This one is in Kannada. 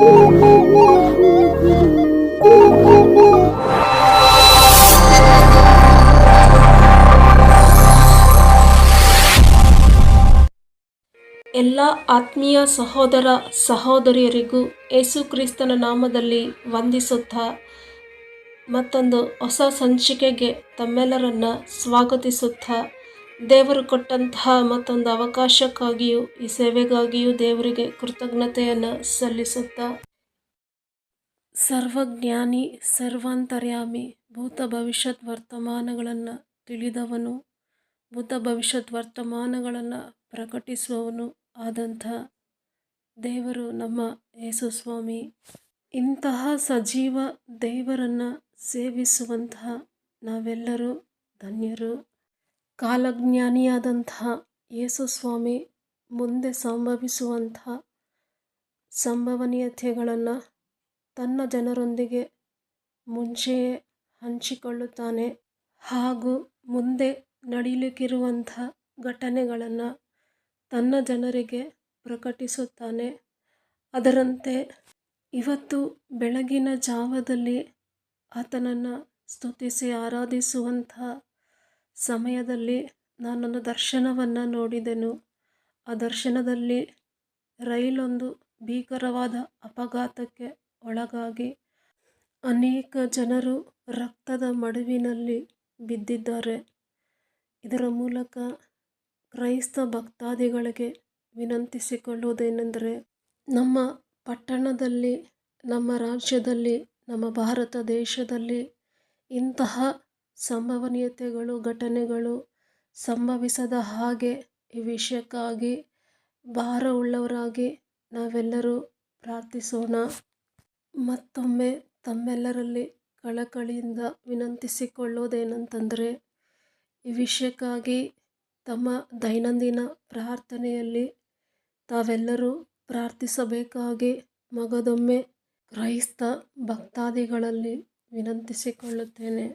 ಎಲ್ಲ ಆತ್ಮೀಯ ಸಹೋದರ ಸಹೋದರಿಯರಿಗೂ ಯೇಸುಕ್ರಿಸ್ತನ ನಾಮದಲ್ಲಿ ವಂದಿಸುತ್ತಾ ಮತ್ತೊಂದು ಹೊಸ ಸಂಚಿಕೆಗೆ ತಮ್ಮೆಲ್ಲರನ್ನ ಸ್ವಾಗತಿಸುತ್ತಾ ದೇವರು ಕೊಟ್ಟಂತಹ ಮತ್ತೊಂದು ಅವಕಾಶಕ್ಕಾಗಿಯೂ, ಈ ಸೇವೆಗಾಗಿಯೂ ದೇವರಿಗೆ ಕೃತಜ್ಞತೆಯನ್ನು ಸಲ್ಲಿಸುತ್ತಾ. ಸರ್ವಜ್ಞಾನಿ, ಸರ್ವಾಂತರ್ಯಾಮಿ, ಭೂತ ಭವಿಷ್ಯತ್ ವರ್ತಮಾನಗಳನ್ನು ತಿಳಿದವನು, ಭೂತ ಭವಿಷ್ಯತ್ ವರ್ತಮಾನಗಳನ್ನು ಪ್ರಕಟಿಸುವವನು ಆದಂಥ ದೇವರು ನಮ್ಮ ಯೇಸು ಸ್ವಾಮಿ ಇಂತಹ ಸಜೀವ ದೇವರನ್ನು ಸೇವಿಸುವಂತಹ ನಾವೆಲ್ಲರೂ ಧನ್ಯರು. ಕಾಲಜ್ಞಾನಿಯಾದಂತಹ ಯೇಸುಸ್ವಾಮಿ ಮುಂದೆ ಸಂಭವಿಸುವಂಥ ಸಂಭವನೀಯತೆಗಳನ್ನು ತನ್ನ ಜನರೊಂದಿಗೆ ಮುಂಚೆಯೇ ಹಂಚಿಕೊಳ್ಳುತ್ತಾನೆ ಹಾಗೂ ಮುಂದೆ ನಡೀಲಿಕ್ಕಿರುವಂಥ ಘಟನೆಗಳನ್ನು ತನ್ನ ಜನರಿಗೆ ಪ್ರಕಟಿಸುತ್ತಾನೆ. ಅದರಂತೆ ಇವತ್ತು ಬೆಳಗಿನ ಜಾವದಲ್ಲಿ ಆತನನ್ನು ಸ್ತುತಿಸಿ ಆರಾಧಿಸುವಂಥ ಸಮಯದಲ್ಲಿ ನಾನೊಂದು ದರ್ಶನವನ್ನು ನೋಡಿದೆನು. ಆ ದರ್ಶನದಲ್ಲಿ ರೈಲೊಂದು ಭೀಕರವಾದ ಅಪಘಾತಕ್ಕೆ ಒಳಗಾಗಿ ಅನೇಕ ಜನರು ರಕ್ತದ ಮಡುವಿನಲ್ಲಿ ಬಿದ್ದಿದ್ದಾರೆ. ಇದರ ಮೂಲಕ ಕ್ರೈಸ್ತ ಭಕ್ತಾದಿಗಳಿಗೆ ವಿನಂತಿಸಿಕೊಳ್ಳುವುದೇನೆಂದರೆ, ನಮ್ಮ ಪಟ್ಟಣದಲ್ಲಿ, ನಮ್ಮ ರಾಜ್ಯದಲ್ಲಿ, ನಮ್ಮ ಭಾರತ ದೇಶದಲ್ಲಿ ಇಂತಹ ಸಂಭವನೀಯತೆಗಳು, ಘಟನೆಗಳು ಸಂಭವಿಸದ ಹಾಗೆ ಈ ವಿಷಯಕ್ಕಾಗಿ ಭಾರ ಉಳ್ಳವರಾಗಿ ನಾವೆಲ್ಲರೂ ಪ್ರಾರ್ಥಿಸೋಣ. ಮತ್ತೊಮ್ಮೆ ತಮ್ಮೆಲ್ಲರಲ್ಲಿ ಕಳಕಳಿಯಿಂದ ವಿನಂತಿಸಿಕೊಳ್ಳೋದೇನಂತಂದರೆ ಈ ವಿಷಯಕ್ಕಾಗಿ ತಮ್ಮ ದೈನಂದಿನ ಪ್ರಾರ್ಥನೆಯಲ್ಲಿ ತಾವೆಲ್ಲರೂ ಪ್ರಾರ್ಥಿಸಬೇಕಾಗಿ ಮಗದೊಮ್ಮೆ ಕ್ರೈಸ್ತ ಭಕ್ತಾದಿಗಳಲ್ಲಿ ವಿನಂತಿಸಿಕೊಳ್ಳುತ್ತೇನೆ.